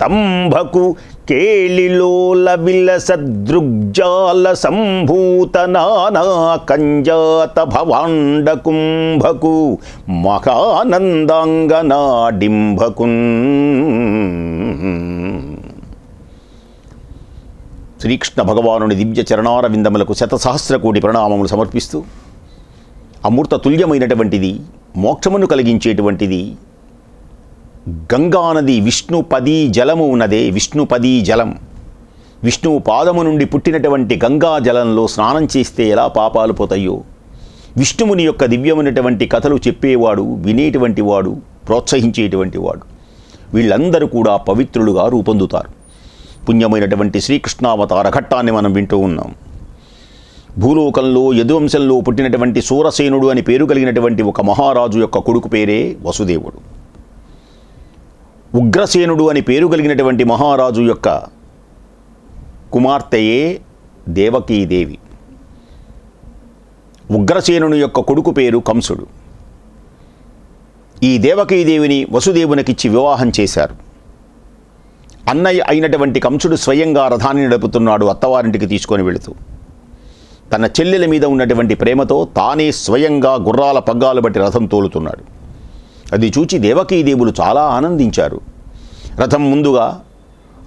స్తంభకు కేళిలోల విలసదృగ్జాల సంభూత నానా కంజాత భవాండ కుంభకు మహానందాంగనాడింభకున్ శ్రీకృష్ణ భగవానుని దివ్య చరణారవిందములకు శతసహస్ర కోటి ప్రణామములు సమర్పిస్తూ అమూర్త తుల్యమైనటువంటిది మోక్షమును కలిగించేటువంటిది గంగానది విష్ణుపదీ జలము ఉన్నదే విష్ణుపదీ జలం. విష్ణువు పాదము నుండి పుట్టినటువంటి గంగా జలంలో స్నానం చేస్తే ఎలా పాపాలు పోతాయో. విష్ణువుని యొక్క దివ్యమైనటువంటి కథలు చెప్పేవాడు వినేటువంటి వాడు ప్రోత్సహించేటువంటి వాడు. వీళ్ళందరూ కూడా పవిత్రులుగా రూపొందుతారు. పుణ్యమైనటువంటి శ్రీకృష్ణావతార ఘట్టాన్ని మనం వింటూ ఉన్నాం. భూలోకంలో యదువంశంలో పుట్టినటువంటి సూరసేనుడు అని పేరు కలిగినటువంటి ఒక మహారాజు యొక్క కొడుకు పేరే వసుదేవుడు. ఉగ్రసేనుడు అని పేరు కలిగినటువంటి మహారాజు యొక్క కుమార్తెయే దేవకీదేవి. ఉగ్రసేనుని యొక్క కొడుకు పేరు కంసుడు. ఈ దేవకీదేవిని వసుదేవునికిచ్చి వివాహం చేశారు. అన్నయ్య అయినటువంటి కంసుడు స్వయంగా రథాన్ని నడుపుతున్నాడు అత్తవారింటికి తీసుకొని వెళుతూ. తన చెల్లెల మీద ఉన్నటువంటి ప్రేమతో తానే స్వయంగా గుర్రాల పగ్గాలు బట్టి రథం తోలుతున్నాడు. అది చూచి దేవకీదేవులు చాలా ఆనందించారు. రథం ముందుగా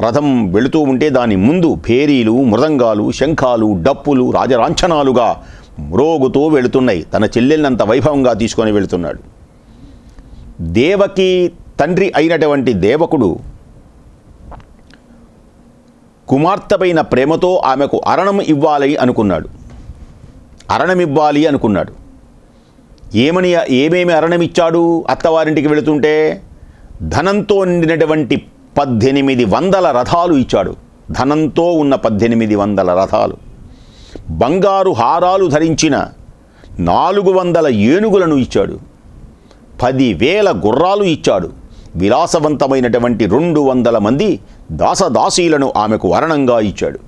రథం వెళుతూ ఉంటే దాని ముందు భేరీలు మృదంగాలు శంఖాలు డప్పులు రాజరాంఛనాలుగా మ్రోగుతూ వెళుతున్నాయి. తన చెల్లెల్నంత వైభవంగా తీసుకొని వెళుతున్నాడు. దేవకి తండ్రి అయినటువంటి దేవకుడు కుమార్తెపైన ప్రేమతో ఆమెకు అరణం ఇవ్వాలి అనుకున్నాడు. అరణం ఇవ్వాలి అనుకున్నాడు. ఏమని ఏమేమి అరణమిచ్చాడు అత్తవారింటికి వెళుతుంటే? ధనంతో నిండినటువంటి పద్దెనిమిది వందల రథాలు ఇచ్చాడు. ధనంతో ఉన్న పద్దెనిమిది వందల రథాలు. బంగారు హారాలు ధరించిన నాలుగు వందల ఏనుగులను ఇచ్చాడు. పదివేల గుర్రాలు ఇచ్చాడు. విలాసవంతమైనటువంటి రెండు వందల మంది దాసదాసీలను ఆమెకు వరణంగా ఇచ్చాడు.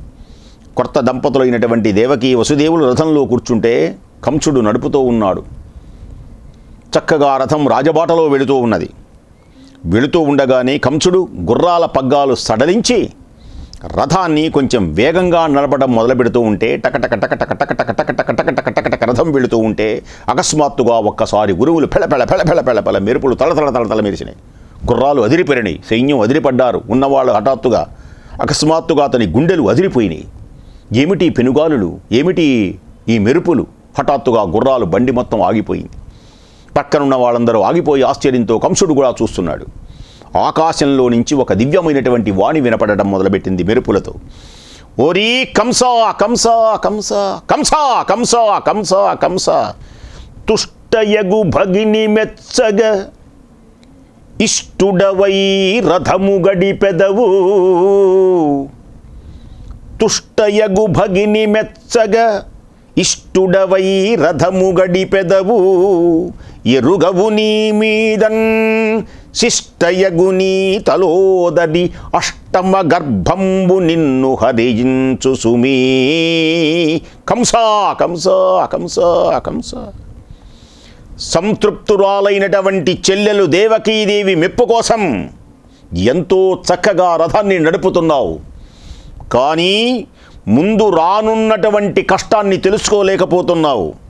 కొత్త దంపతులైనటువంటి దేవకి వసుదేవులు రథంలో కూర్చుంటే కంసుడు నడుపుతూ ఉన్నాడు. చక్కగా రథం రాజబాటలో వెళుతూ ఉన్నది వెళుతూ ఉండగానే కంసుడు గుర్రాల పగ్గాలు సడలించి రథాన్ని కొంచెం వేగంగా నడపడం మొదలుపెడుతూ ఉంటే టకటక టక టక టక టక టక టక టక టక టక టక రథం వెళుతూ ఉంటే అకస్మాత్తుగా ఒక్కసారి గురువులు పెళ పెళ పెళ మెరుపులు తలతల తలతల మెరిసినాయి గుర్రాలు అదిరిపెరినాయి సైన్యం అదిరిపడ్డారు ఉన్నవాళ్ళు హఠాత్తుగా అకస్మాత్తుగా అతని గుండెలు అదిరిపోయినాయి ఏమిటి పెనుగాలులు ఏమిటి ఈ మెరుపులు హఠాత్తుగా గుర్రాలు బండి మొత్తం ఆగిపోయింది పక్కనున్న వాళ్ళందరూ ఆగిపోయి ఆశ్చర్యంతో కంసుడు కూడా చూస్తున్నాడు. ఆకాశంలో నుంచి ఒక దివ్యమైనటువంటి వాణి వినపడటం మొదలుపెట్టింది మెరుపులతో. ఓరీ కంసా కంసా కంసా కంసా కంసా కంసా కంస తుష్టయగు భగిని మెచ్చగ ఇష్టుడవై రథము గడిపెదవు తుష్టయగు భగిని మెచ్చగ ఇష్టుడవై రథము గడిపెదవు ఎరుగవు నీ మీదన్ శిష్టయగు నీ తలోదడి అష్టమ గర్భంబు నిన్ను హరించు సుమీ. కంసా కంసా కంసా కంస. సంతృప్తురాలైనటువంటి చెల్లెలు దేవకీదేవి మెప్పు కోసం ఎంతో చక్కగా రథాన్ని నడుపుతున్నావు. కానీ ముందు రానున్నటువంటి కష్టాన్ని తెలుసుకోలేకపోతున్నావు.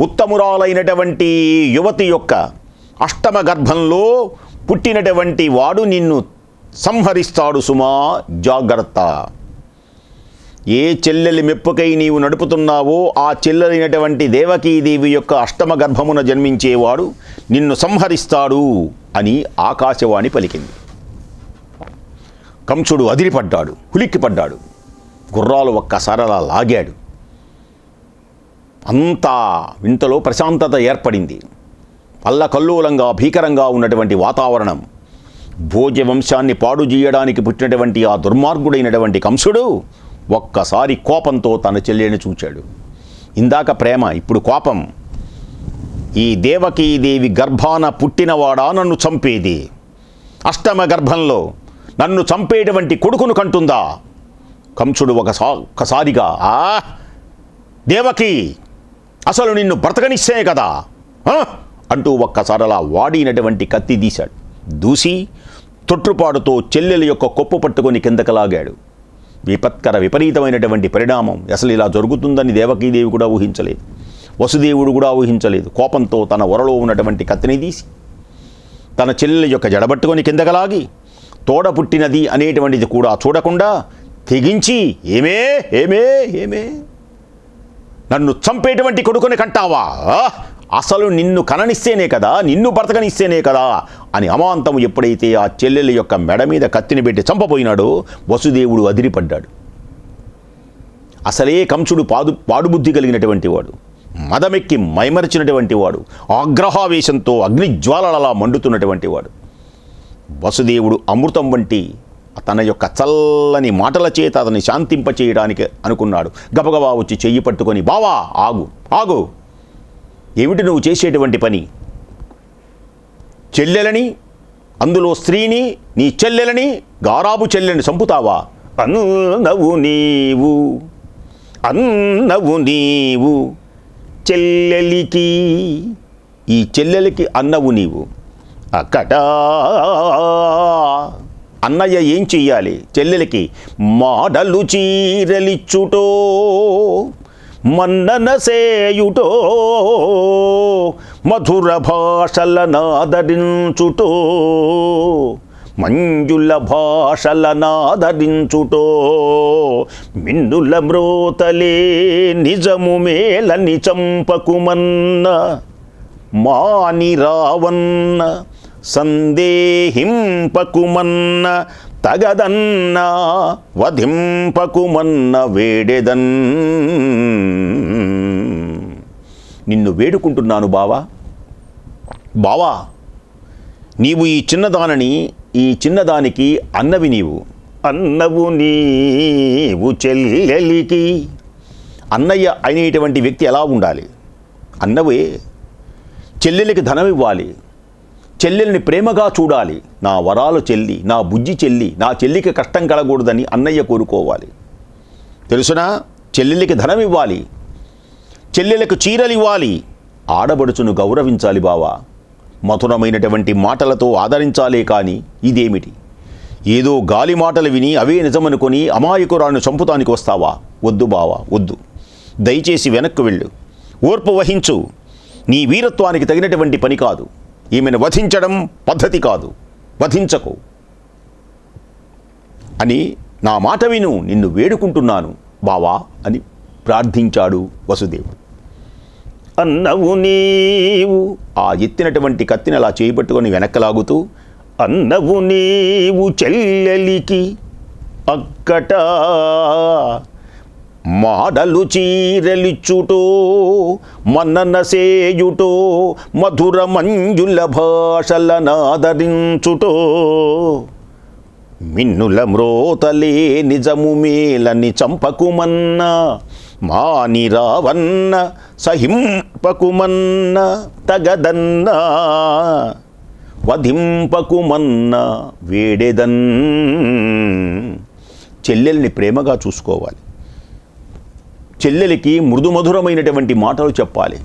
ఉత్తమురాలైనటువంటి యువతి యొక్క అష్టమ గర్భంలో పుట్టినటువంటి వాడు నిన్ను సంహరిస్తాడు సుమా జాగ్రత్త. ఏ చెల్లెలి మెప్పుకై నీవు నడుపుతున్నావో ఆ చెల్లెలైనటువంటి దేవకీదేవి యొక్క అష్టమ గర్భమున జన్మించేవాడు నిన్ను సంహరిస్తాడు అని ఆకాశవాణి పలికింది. కంసుడు అదిరిపడ్డాడు హులిక్కిపడ్డాడు గుర్రాలు ఒక్కసారి అలా లాగాడు. అంతా వింతలో ప్రశాంతత ఏర్పడింది. అల్లకల్లోలంగా భీకరంగా ఉన్నటువంటి వాతావరణం భోజ వంశాన్ని పాడు చేయడానికి పుట్టినటువంటి ఆ దుర్మార్గుడైనటువంటి కంసుడు ఒక్కసారి కోపంతో తన చెల్లెని చూచాడు. ఇందాక ప్రేమ ఇప్పుడు కోపం. ఈ దేవకీదేవి గర్భాన పుట్టినవాడా నన్ను చంపేది? అష్టమ గర్భంలో నన్ను చంపేటువంటి కొడుకును కంటుందా? కంసుడు ఒకసా ఒక్కసారిగా ఆ! దేవకి అసలు నిన్ను బ్రతకనిస్తే కదా అంటూ ఒక్కసారి అలా వాడినటువంటి కత్తి తీశాడు. దూసి తొట్టుపాటుతో చెల్లెల యొక్క కొప్పు పట్టుకొని కిందకు లాగాడు. విపత్కర విపరీతమైనటువంటి పరిణామం. అసలు ఇలా జరుగుతుందని దేవకీదేవి కూడా ఊహించలేదు. వసుదేవుడు కూడా ఊహించలేదు. కోపంతో తన ఒరలో ఉన్నటువంటి కత్తిని తీసి తన చెల్లెల యొక్క జడబట్టుకొని కిందకలాగి తోడ పుట్టినది అనేటువంటిది కూడా చూడకుండా తెగించి ఏమే ఏమే ఏమే నన్ను చంపేటువంటి కొడుకుని కంటావా? అసలు నిన్ను కననిస్తేనే కదా నిన్ను బ్రతకనిస్తేనే కదా అని అమాంతం ఎప్పుడైతే ఆ చెల్లెల యొక్క మెడ మీద కత్తిని పెట్టి చంపపోయినాడో వసుదేవుడు అదిరిపడ్డాడు. అసలే కంసుడు పాదు పాడుబుద్ధి కలిగినటువంటి వాడు. మదమెక్కి మైమరిచినటువంటి వాడు. ఆగ్రహావేశంతో అగ్నిజ్వాలలా మండుతున్నటువంటి వాడు. వసుదేవుడు అమృతం వంటి తన యొక్క చల్లని మాటల చేత అతన్ని శాంతింపచేయడానికి అనుకున్నాడు. గబగబా వచ్చి చెయ్యి పట్టుకొని బావా ఆగు ఆగు. ఏమిటి నువ్వు చేసేటువంటి పని? చెల్లెలని అందులో స్త్రీని నీ చెల్లెలని గారాబు చెల్లెని చంపుతావా? అన్నవు నీవు అన్నవు నీవు. చెల్లెలికి ఈ చెల్లెలికి అన్నవు నీవు. అక్కట అన్నయ్య ఏం చెయ్యాలి? చెల్లెలికి మాడలు చీరలిచ్చుటో మన్నన సేయుటో మధుర భాషల నాదరించుటో మంజుల భాషల నాదరించుటో మిన్నుల మ్రోతలే నిజము మేలని చంపకుమన్న మాని రావన్న సందేహింపకుమన్న తగదన్న వధింపకుమన్న వేడెదన్. నిన్ను వేడుకుంటున్నాను బావా. బావా నీవు ఈ చిన్నదానని ఈ చిన్నదానికి అన్నవి నీవు. అన్నవు నీవు చెల్లెలికి. అన్నయ్య అయినటువంటి వ్యక్తి ఎలా ఉండాలి? అన్నవే చెల్లెలికి ధనం ఇవ్వాలి చెల్లెల్ని ప్రేమగా చూడాలి. నా వరాలు చెల్లి నా బుజ్జి చెల్లి నా చెల్లికి కష్టం కలగకూడదని అన్నయ్య కోరుకోవాలి. తెలుసునా? చెల్లెలికి ధనం ఇవ్వాలి. చెల్లెలకు చీరలు ఇవ్వాలి. ఆడబడుచును గౌరవించాలి బావా. మధురమైనటువంటి మాటలతో ఆదరించాలే కానీ ఇదేమిటి? ఏదో గాలి మాటలు విని అవే నిజమనుకొని అమాయకురాలను చంపుతానికి వస్తావా? వద్దు బావా వద్దు. దయచేసి వెనక్కు వెళ్ళు. ఓర్పు వహించు. నీ వీరత్వానికి తగినటువంటి పని కాదు. ఈమెను వధించడం పద్ధతి కాదు. వధించకు. అని నా మాట విను నిన్ను వేడుకుంటున్నాను. బావా అని ప్రార్థించాడు వసుదేవుడు. అన్నవు నీవు ఆ ఎత్తినటువంటి కత్తిని అలా చేపట్టుకొని వెనక్కలాగుతూ అన్నవు నీవు చెల్లెలికి అక్కట మాడలు చీరలిచ్చుటో మన్ననసేయుటో మధుర మంజుల భాషలనాదరించుటో మిన్నుల మ్రోతలే నిజము మేలని చంపకుమన్న మాని రావన్న సహింపకుమన్న తగదన్న వధింపకుమన్న వేడెదన్. చెల్లెల్ని ప్రేమగా చూసుకోవాలి. చెల్లెలికి మృదుమధురమైనటువంటి మాటలు చెప్పాలి.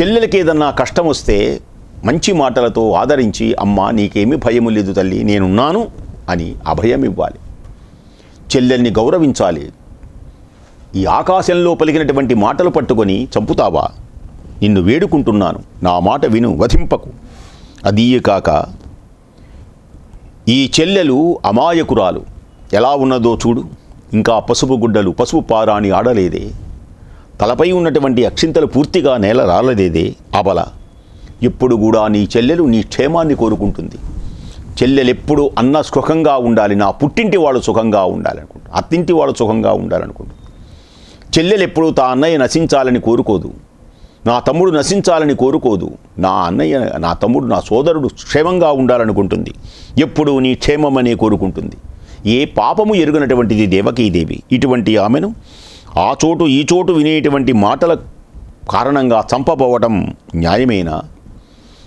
చెల్లెలకి ఏదన్నా కష్టం వస్తే మంచి మాటలతో ఆదరించి అమ్మ నీకేమి భయము లేదు తల్లి నేనున్నాను అని అభయం ఇవ్వాలి. చెల్లెల్ని గౌరవించాలి. ఈ ఆకాశంలో పలికినటువంటి మాటలు పట్టుకొని చంపుతావా? నిన్ను వేడుకుంటున్నాను. నా మాట విను వధింపకు. అది కాక ఈ చెల్లెలు అమాయకురాలు. ఎలా ఉన్నదో చూడు. ఇంకా పసుపు గుడ్డలు పసుపు పారాని ఆడలేదే. తలపై ఉన్నటువంటి అక్షింతలు పూర్తిగా నేల రాలదేదే అబల ఎప్పుడు కూడా నీ చెల్లెలు నీ క్షేమాన్ని కోరుకుంటుంది. చెల్లెలు ఎప్పుడు అన్న సుఖంగా ఉండాలి నా పుట్టింటి వాళ్ళు సుఖంగా ఉండాలనుకుంటా అత్తింటి వాళ్ళు సుఖంగా ఉండాలనుకుంటారు చెల్లెలు ఎప్పుడు తా అన్నయ్య నశించాలని కోరుకోదు. నా తమ్ముడు నశించాలని కోరుకోదు. నా అన్నయ్య నా తమ్ముడు నా సోదరుడు క్షేమంగా ఉండాలనుకుంటుంది. ఎప్పుడూ నీ క్షేమమనే కోరుకుంటుంది. ఏ పాపము ఎరుగనటువంటిది దేవకీదేవి ఇటువంటి ఆమెను ఆ చోటు ఈ చోటు వినేటువంటి మాటల కారణంగా చంపబోవటం న్యాయమేనా?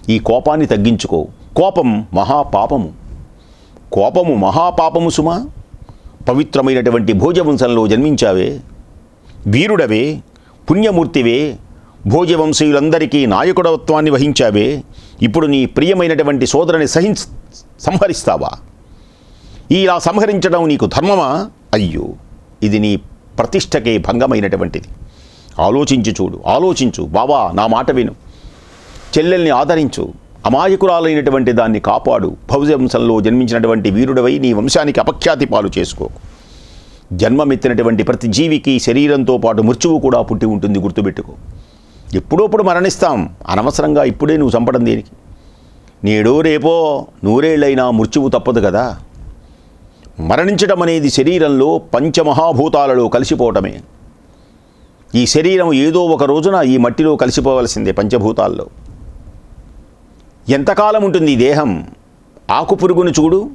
ఈ కోపాన్ని తగ్గించుకో. కోపం మహాపాపము. కోపము మహాపాపము సుమా. పవిత్రమైనటువంటి భోజవంశంలో జన్మించావే. వీరుడవే పుణ్యమూర్తివే భోజవంశీయులందరికీ నాయకుడత్వాన్ని వహించావే. ఇప్పుడు నీ ప్రియమైనటువంటి సోదరుని సహించ సంహరిస్తావా? ఇలా సంహరించడం నీకు ధర్మమా? అయ్యో ఇది నీ ప్రతిష్టకే భంగమైనటువంటిది. ఆలోచించి చూడు ఆలోచించు. బావా నా మాట విను. చెల్లెల్ని ఆదరించు. అమాయకురాలైనటువంటి దాన్ని కాపాడు. భౌజవంశంలో జన్మించినటువంటి వీరుడవై నీ వంశానికి అపఖ్యాతి పాలు చేసుకోకు జన్మమెత్తినటువంటి ప్రతి జీవికి శరీరంతో పాటు మృత్యువు కూడా పుట్టి ఉంటుంది గుర్తుపెట్టుకో. ఎప్పుడోప్పుడు మరణిస్తాం. అనవసరంగా ఇప్పుడే నువ్వు చంపడం దేనికి? నేడో రేపో నూరేళ్ళైనా మృత్యువు తప్పదు కదా. మరణించడం అనేది శరీరంలో పంచమహాభూతాలలో కలిసిపోవటమే. ఈ శరీరం ఏదో ఒక రోజున ఈ మట్టిలో కలిసిపోవలసిందే పంచభూతాల్లో. ఎంతకాలం ఉంటుంది ఈ దేహం? ఆకు పురుగును చూడు.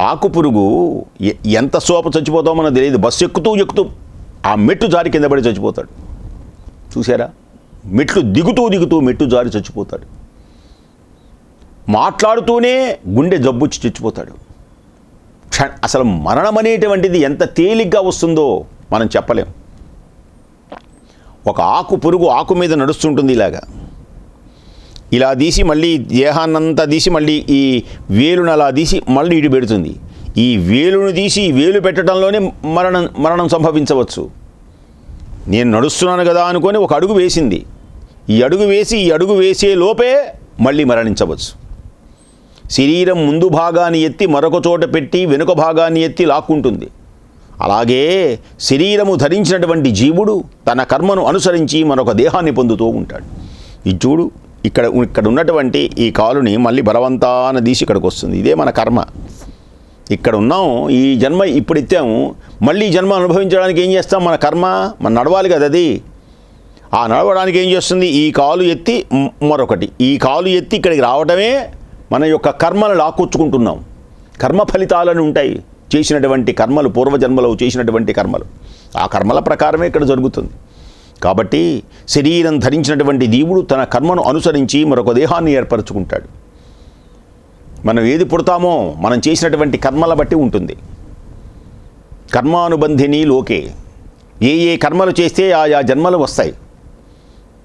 ఆకు పురుగు ఎంత సోప చచ్చిపోతామో మనకు తెలియదు. బస్సు ఎక్కుతూ ఎక్కుతూ ఆ మెట్టు జారి కింద పడి చచ్చిపోతాడు. చూసారా మెట్లు దిగుతూ దిగుతూ మెట్టు జారి చచ్చిపోతాడు. మాట్లాడుతూనే గుండె జబ్బుచ్చి చచ్చిపోతాడు. క్ష అసలు మరణం అనేటువంటిది ఎంత తేలిగ్గా వస్తుందో మనం చెప్పలేం. ఒక ఆకు పురుగు ఆకు మీద నడుస్తుంటుంది ఇలాగా. ఇలా తీసి మళ్ళీ దేహాన్నంతా తీసి మళ్ళీ ఈ వేలును అలా తీసి మళ్ళీ ఇటు పెడుతుంది. ఈ వేలును తీసి వేలు పెట్టడంలోనే మరణం మరణం సంభవించవచ్చు. నేను నడుస్తున్నాను కదా అనుకొని ఒక అడుగు వేసింది. ఈ అడుగు వేసి ఈ అడుగు వేసే లోపే మళ్ళీ మరణించవచ్చు. శరీరం ముందు భాగాన్ని ఎత్తి మరొక చోట పెట్టి వెనుక భాగాన్ని ఎత్తి లాక్కుంటుంది. అలాగే శరీరము ధరించినటువంటి జీవుడు తన కర్మను అనుసరించి మరొక దేహాన్ని పొందుతూ ఉంటాడు. ఇది చూడు ఇక్కడ ఇక్కడ ఉన్నటువంటి ఈ కాలుని మళ్ళీ బలవంతాన తీసి ఇక్కడికి వస్తుంది. ఇదే మన కర్మ. ఇక్కడ ఉన్నాం ఈ జన్మ ఇప్పుడు ఎత్తాము. మళ్ళీ జన్మ అనుభవించడానికి ఏం చేస్తాం మన కర్మ? మన నడవాలి కదా అది. ఆ నడవడానికి ఏం చేస్తుంది? ఈ కాలు ఎత్తి మరొకటి. ఈ కాలు ఎత్తి ఇక్కడికి రావటమే మన యొక్క కర్మలు లాక్కొచ్చుకుంటున్నాం కర్మ ఫలితాలను ఉంటాయి. చేసినటువంటి కర్మలు పూర్వజన్మలో చేసినటువంటి కర్మలు. ఆ కర్మల ప్రకారమే ఇక్కడ జరుగుతుంది. కాబట్టి శరీరం ధరించినటువంటి దీవుడు తన కర్మను అనుసరించి మరొక దేహాన్ని ఏర్పరచుకుంటాడు. మనం ఏది పుడతామో మనం చేసినటువంటి కర్మల బట్టి ఉంటుంది. కర్మానుబంధిని లోకే. ఏ ఏ కర్మలు చేస్తే ఆయా జన్మలు వస్తాయి.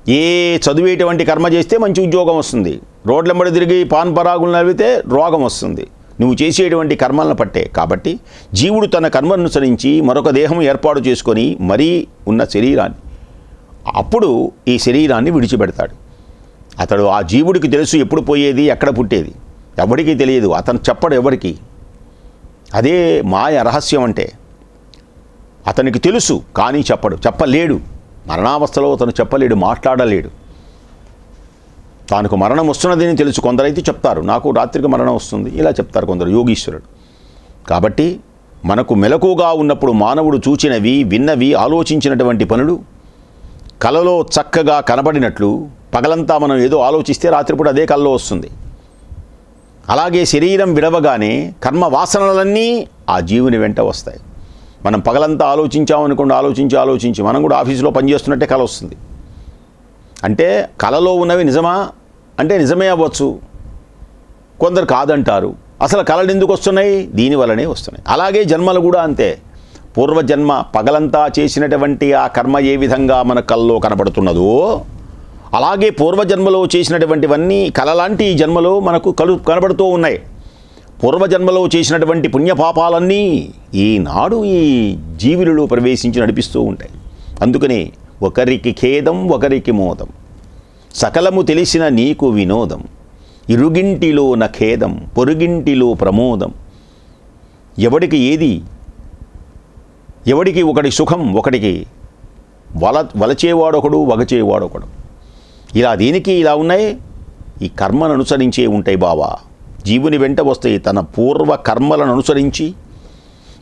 ఏ చదివేటువంటి కర్మ చేస్తే మంచి ఉద్యోగం వస్తుంది. రోడ్లెంబడి తిరిగి పాన్ పరాగులు నవ్వితే రోగం వస్తుంది. నువ్వు చేసేటువంటి కర్మలను పట్టే. కాబట్టి జీవుడు తన కర్మనుసరించి మరొక దేహం ఏర్పాటు చేసుకొని మరీ ఉన్న శరీరాన్ని అప్పుడు ఈ శరీరాన్ని విడిచిపెడతాడు. అతడు ఆ జీవుడికి తెలుసు ఎప్పుడు పోయేది ఎక్కడ పుట్టేది. ఎవరికీ తెలియదు అతను చెప్పడు ఎవరికి. అదే మాయ రహస్యం అంటే. అతనికి తెలుసు కానీ చెప్పడు చెప్పలేడు. మరణావస్థలో అతను చెప్పలేడు మాట్లాడలేడు. తానుకు మరణం వస్తున్నదని తెలుసు. కొందరైతే చెప్తారు నాకు రాత్రికి మరణం వస్తుంది. ఇలా చెప్తారు కొందరు యోగీశ్వరుడు. కాబట్టి మనకు మెలకుగా ఉన్నప్పుడు మానవుడు చూచినవి విన్నవి ఆలోచించినటువంటి పనులు కలలో చక్కగా కనబడినట్లు పగలంతా మనం ఏదో ఆలోచిస్తే రాత్రిపూట అదే కలలో వస్తుంది. అలాగే శరీరం విడవగానే కర్మ వాసనలన్నీ ఆ జీవుని వెంట వస్తాయి. మనం పగలంతా ఆలోచించామనుకోండి ఆలోచించి ఆలోచించి మనం కూడా ఆఫీసులో పనిచేస్తున్నట్టే కళ వస్తుంది. అంటే కలలో ఉన్నవి నిజమా? అంటే నిజమే అవ్వచ్చు. కొందరు కాదంటారు. అసలు కళలు ఎందుకు వస్తున్నాయి? దీనివల్లనే వస్తున్నాయి. అలాగే జన్మలు కూడా అంతే. పూర్వజన్మ పగలంతా చేసినటువంటి ఆ కర్మ ఏ విధంగా మన కల్లో కనబడుతున్నదో అలాగే పూర్వజన్మలో చేసినటువంటివన్నీ కలలాంటి ఈ జన్మలో మనకు కలు కనబడుతూ ఉన్నాయి. పూర్వజన్మలో చేసినటువంటి పుణ్యపాపాలన్నీ ఈనాడు ఈ జీవులలో ప్రవేశించి నడిపిస్తూ ఉంటాయి. అందుకని ఒకరికి ఖేదం ఒకరికి మోదం. సకలము తెలిసిన నీకు వినోదం. ఇరుగింటిలో నఖేదం ఖేదం పొరుగింటిలో ప్రమోదం. ఎవడికి ఏది? ఎవడికి ఒకటి సుఖం ఒకడికి వల వలచేవాడొకడు వగచేవాడొకడు. ఇలా దేనికి ఇలా ఉన్నాయి. ఈ కర్మను అనుసరించే ఉంటాయి బావా. జీవుని వెంట వస్తాయి తన పూర్వ కర్మలను అనుసరించి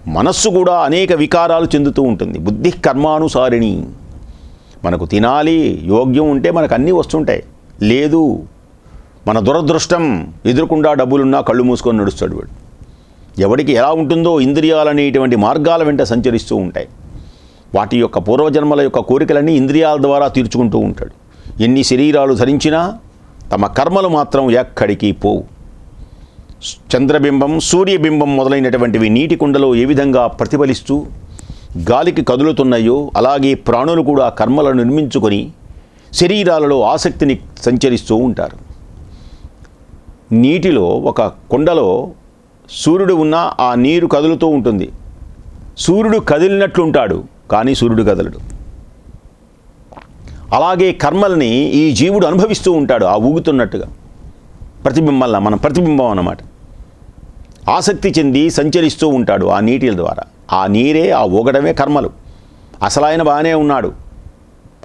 మనస్సు కూడా అనేక వికారాలు చెందుతూ ఉంటుంది. బుద్ధి కర్మానుసారిణి. మనకు తినాలి యోగ్యం ఉంటే మనకు అన్నీ వస్తుంటాయి. లేదు మన దురదృష్టం ఎదురుకుండా డబ్బులున్నా కళ్ళు మూసుకొని నడుస్తాడు వాడు. ఎవడికి ఎలా ఉంటుందో ఇంద్రియాలనేటువంటి మార్గాల వెంట సంచరిస్తూ ఉంటాయి. వాటి యొక్క పూర్వజన్మల యొక్క కోరికలన్నీ ఇంద్రియాల ద్వారా తీర్చుకుంటూ ఉంటాడు. ఎన్ని శరీరాలు ధరించినా తమ కర్మలు మాత్రం ఎక్కడికి పోవు. చంద్రబింబం సూర్యబింబం మొదలైనటువంటివి నీటి కుండలో ఏ విధంగా ప్రతిఫలిస్తూ గాలికి కదులుతున్నాయో అలాగే ప్రాణులు కూడా కర్మలను నిర్మించుకొని శరీరాలలో ఆసక్తిని సంచరిస్తూ ఉంటారు. నీటిలో ఒక కుండలో సూర్యుడు ఉన్న ఆ నీరు కదులుతూ ఉంటుంది. సూర్యుడు కదిలినట్లుంటాడు కానీ సూర్యుడు కదలడు. అలాగే కర్మల్ని ఈ జీవుడు అనుభవిస్తూ ఉంటాడు ఆ ఊగుతున్నట్టుగా. ప్రతిబింబంలో మనం ప్రతిబింబం అన్నమాట. ఆసక్తి చెంది సంచరిస్తూ ఉంటాడు ఆ నీటిల ద్వారా. ఆ నీరే ఆ ఊగడమే కర్మలు. అసలు ఆయన బాగానే ఉన్నాడు.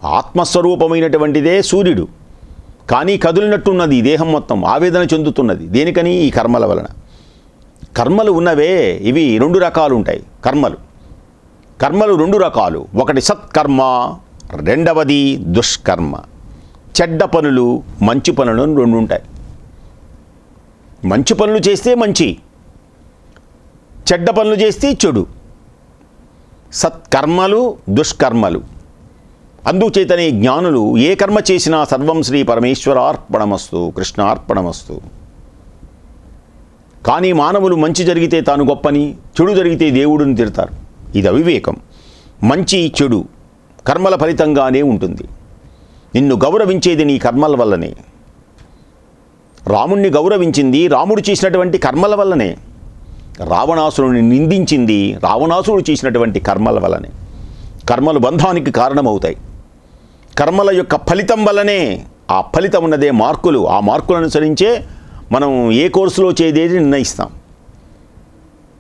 ఆత్మస్వరూపమైనటువంటిదే సూర్యుడు. కానీ కదిలినట్టున్నది దేహం మొత్తం ఆవేదన చెందుతున్నది. దేనికని? ఈ కర్మల వలన. కర్మలు ఉన్నవే ఇవి రెండు రకాలు ఉంటాయి కర్మలు. కర్మలు రెండు రకాలు. ఒకటి సత్కర్మ రెండవది దుష్కర్మ. చెడ్డ పనులు మంచి పనులు రెండు ఉంటాయి. మంచి పనులు చేస్తే మంచి చెడ్డ పనులు చేస్తే చెడు. సత్కర్మలు దుష్కర్మలు. అందుచేతనే జ్ఞానులు ఏ కర్మ చేసినా సర్వం శ్రీ పరమేశ్వరార్పణమస్తు కృష్ణార్పణమస్తు. కానీ మానవులు మంచి జరిగితే తాను గొప్పని చెడు జరిగితే దేవుడిని తిడతారు. ఇది అవివేకం. మంచి చెడు కర్మల ఫలితంగానే ఉంటుంది. నిన్ను గౌరవించేది నీ కర్మల వల్లనే. రాముణ్ణి గౌరవించింది రాముడు చేసినటువంటి కర్మల వల్లనే. రావణాసురుని నిందించింది రావణాసురుడు చేసినటువంటి కర్మల వలనే. కర్మలు బంధానికి కారణమవుతాయి. కర్మల యొక్క ఫలితం వల్లనే ఆ ఫలితం ఉన్నదే మార్కులు. ఆ మార్కులు అనుసరించే మనం ఏ కోర్సులో చేదేది నిర్ణయిస్తాం.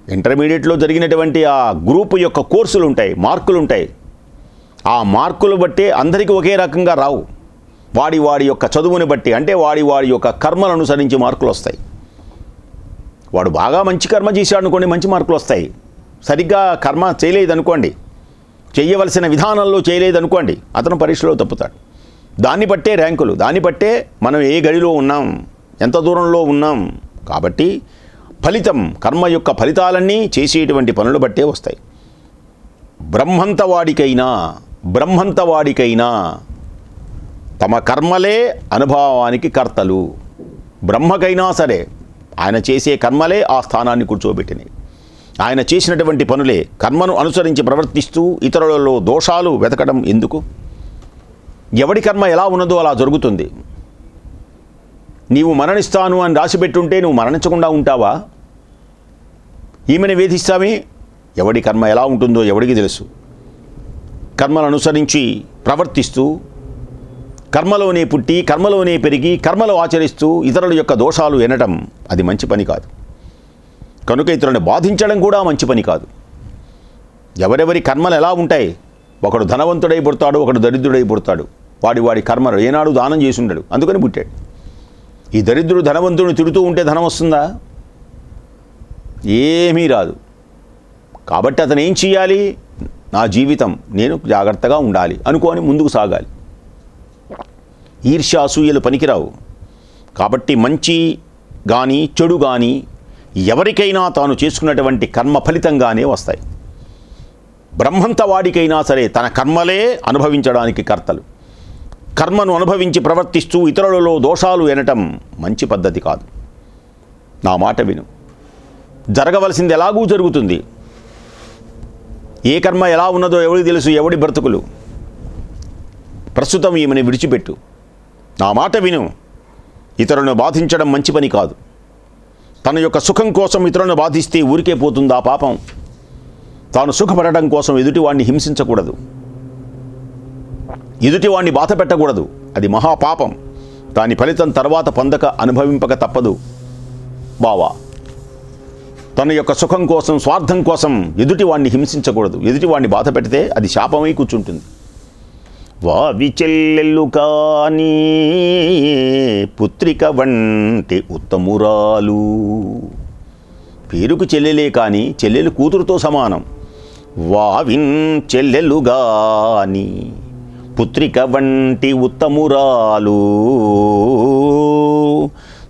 ఇంటర్మీడియట్లో జరిగినటువంటి ఆ గ్రూప్ యొక్క కోర్సులు ఉంటాయి మార్కులు ఉంటాయి ఆ మార్కులు బట్టే అందరికీ ఒకే రకంగా రావు. వాడి వాడి యొక్క చదువుని బట్టి అంటే వాడి వాడి యొక్క కర్మలను అనుసరించి మార్కులు వస్తాయి వాడు బాగా మంచి కర్మ చేశాడు అనుకోండి మంచి మార్కులు వస్తాయి. సరిగ్గా కర్మ చేయలేదనుకోండి చేయవలసిన విధానంలో చేయలేదనుకోండి అతను పరీక్షలో తప్పుతాడు. దాన్ని బట్టే ర్యాంకులు దాన్ని బట్టే మనం ఏ గడిలో ఉన్నాం ఎంత దూరంలో ఉన్నాం కాబట్టి ఫలితం కర్మ యొక్క ఫలితాలన్నీ చేసేటువంటి పనులు బట్టే వస్తాయి. బ్రహ్మంతవాడికైనా బ్రహ్మంతవాడికైనా తమ కర్మలే అనుభవానికి కర్తలు. బ్రహ్మకైనా సరే ఆయన చేసే కర్మలే ఆ స్థానాన్ని కూర్చోబెట్టినాయి ఆయన చేసినటువంటి పనులే కర్మను అనుసరించి ప్రవర్తిస్తూ ఇతరులలో దోషాలు వెతకడం ఎందుకు? ఎవడి కర్మ ఎలా ఉన్నదో అలా జరుగుతుంది. నీవు మరణిస్తాను అని రాసిపెట్టుంటే నువ్వు మరణించకుండా ఉంటావా? ఈమెను వేధిస్తామే ఎవడి కర్మ ఎలా ఉంటుందో ఎవడికి తెలుసు. కర్మలను అనుసరించి ప్రవర్తిస్తూ కర్మలోనే పుట్టి కర్మలోనే పెరిగి కర్మలు ఆచరిస్తూ ఇతరుల యొక్క దోషాలు ఎనటం అది మంచి పని కాదు. కనుక ఇతరులను బాధించడం కూడా మంచి పని కాదు. ఎవరెవరి కర్మలు ఎలా ఉంటాయి? ఒకడు ధనవంతుడై పుడతాడు ఒకడు దరిద్రుడై పుడతాడు. వాడి వాడి కర్మలు ఏనాడు దానం చేసి ఉండడు అందుకని పుట్టాడు. ఈ దరిద్రుడు ధనవంతుడిని తిడుతూ ఉంటే ధనం వస్తుందా? ఏమీ రాదు. కాబట్టి అతను ఏం చేయాలి? నా జీవితం నేను జాగ్రత్తగా ఉండాలి అనుకోని ముందుకు సాగాలి. ఈర్ష్యాసూయలు పనికిరావు. కాబట్టి మంచి కానీ చెడు కానీ ఎవరికైనా తాను చేసుకున్నటువంటి కర్మ ఫలితంగానే వస్తాయి. బ్రహ్మంత వాడికైనా సరే తన కర్మలే అనుభవించడానికి కర్తలు. కర్మను అనుభవించి ప్రవర్తిస్తూ ఇతరులలో దోషాలు ఎనటం మంచి పద్ధతి కాదు. నా మాట విను. జరగవలసింది ఎలాగూ జరుగుతుంది. ఏ కర్మ ఎలా ఉన్నదో ఎవరికి తెలుసు ఎవడి బ్రతుకులు? ప్రస్తుతం ఈమెను విడిచిపెట్టు. నా మాట విను. ఇతరులను బాధించడం మంచి పని కాదు. తన యొక్క సుఖం కోసం ఇతరులను బాధిస్తే ఊరికే పోతుందా పాపం? తాను సుఖపడటం కోసం ఎదుటివాడిని హింసించకూడదు. ఎదుటివాడిని బాధ పెట్టకూడదు. అది మహాపాపం దాని ఫలితం తర్వాత పొందక అనుభవింపక తప్పదు. బావా తన యొక్క సుఖం కోసం స్వార్థం కోసం ఎదుటివాడిని హింసించకూడదు. ఎదుటివాడిని బాధ పెడితే అది శాపమై కూర్చుంటుంది. వావి చెల్లెల్లు కానీ పుత్రిక వంటి ఉత్తమురాలు. పేరుకు చెల్లెలే కానీ చెల్లెలు కూతురుతో సమానం. వావిన్ చెల్లెలు గాని పుత్రిక వంటి ఉత్తమురాలు.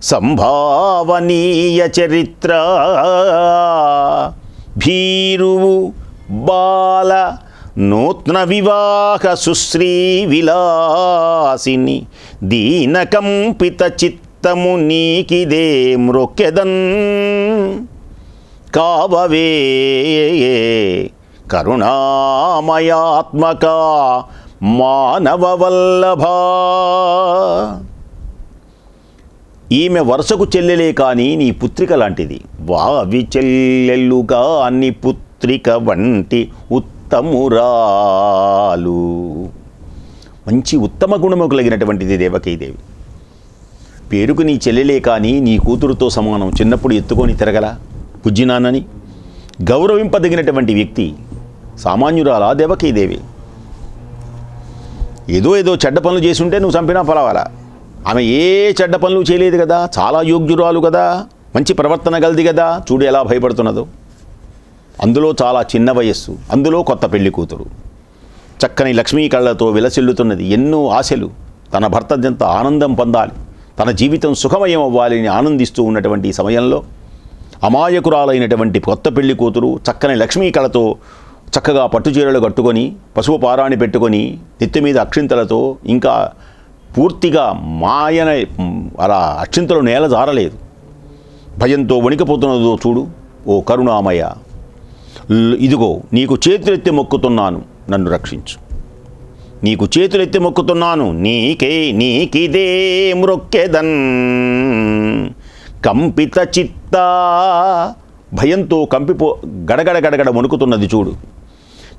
సంభావనీయ చరిత్ర. భీరువు బాల నూత్న వివాహ సుశ్రీ విలాసిని దీనకంపిత చిత్తము నీకిదే మ్రొక్కెదన్ కావవే కరుణామయాత్మక మానవ వల్లభా ఈమె వరుసకు చెల్లెలే కానీ నీ పుత్రిక లాంటిది. వావి చెల్లెల్లుగా నీ పుత్రిక వంటి ఉత్ ఉత్తమురాలు మంచి ఉత్తమ గుణము కలిగినటువంటిది దేవకీదేవి పేరుకు నీ చెల్లెలే కానీ నీ కూతురుతో సమానం చిన్నప్పుడు ఎత్తుకొని తిరగల? పుజ్జినానని గౌరవింపదగినటువంటి వ్యక్తి సామాన్యురాలా దేవకీదేవి ఏదో ఏదో చెడ్డ పనులు చేసుంటే నువ్వు చంపినా పలవాలా ఆమె ఏ చెడ్డ పనులు చేయలేదు కదా? చాలా యోగ్యురాలు కదా? మంచి ప్రవర్తన గలది కదా? చూడు ఎలా భయపడుతున్నదో. అందులో చాలా చిన్న వయస్సు అందులో కొత్త పెళ్ళి కూతురు. చక్కని లక్ష్మీ కళ్ళతో విలసిల్లుతున్నది ఎన్నో ఆశలు. తన భర్త ఎంత ఆనందం పొందాలి. తన జీవితం సుఖమయం అవ్వాలి అని ఆనందిస్తూ ఉన్నటువంటి సమయంలో అమాయకురాలైనటువంటి కొత్త పెళ్ళి కూతురు చక్కని లక్ష్మీ కళతో చక్కగా పట్టుచీరలు కట్టుకొని పసుపు పారాణి పెట్టుకొని నెత్తి మీద అక్షింతలతో ఇంకా పూర్తిగా మాయన అలా అక్షింతలు నేల జారలేదు. భయంతో వణికిపోతున్నదో చూడు ఓ కరుణామయ ఇదిగో నీకు చేతులెత్తి మొక్కుతున్నాను నన్ను రక్షించు. నీకు చేతులెత్తి మొక్కుతున్నాను నీకే నీకిదే మ్రొక్కెదన్. కంపిత చిత్త భయంతో కంపిపో గడగడ గడగడ వణుకుతున్నది చూడు.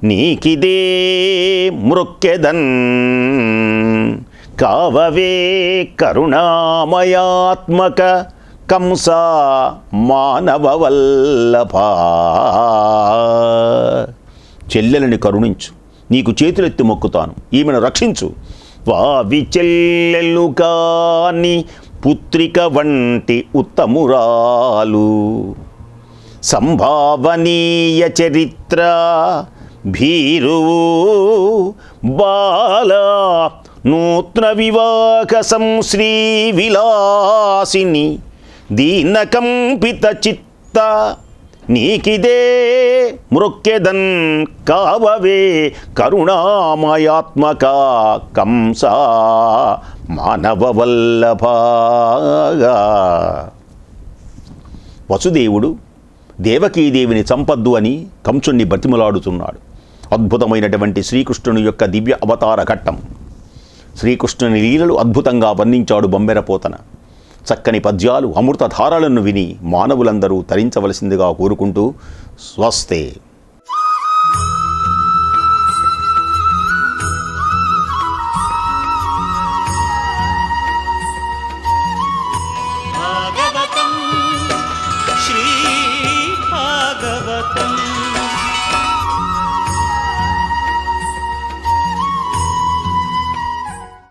నీకిదే మ్రొక్కెదన్. కావవే కరుణామయాత్మక కంస మానవ వల్లభా. చెల్లెలని కరుణించు నీకు చేతులెత్తి మొక్కుతాను ఈమెను రక్షించు. వావి చెల్లెలు కాని పుత్రిక వంటి ఉత్తమురాలు. సంభావనీయ చరిత్ర భీరువు బాల నూత్న వివాహ సంశ్రీ విలాసిని దీనకంపిత చిత్త నీకిదే మృక్కెదన్ కావవే కరుణామయాత్మక కంస మానవ వల్లభాగా వసుదేవుడు దేవకీదేవిని చంపద్దు అని కంసుణ్ణి బతిమలాడుతున్నాడు అద్భుతమైనటువంటి శ్రీకృష్ణుని యొక్క దివ్య అవతార ఘట్టం. శ్రీకృష్ణుని లీలలు అద్భుతంగా వర్ణించాడు బొమ్మెరపోతన చక్కని పద్యాలు అమృతధారలను విని మానవులందరూ తరించవలసిందిగా కోరుకుంటూ స్వస్తే.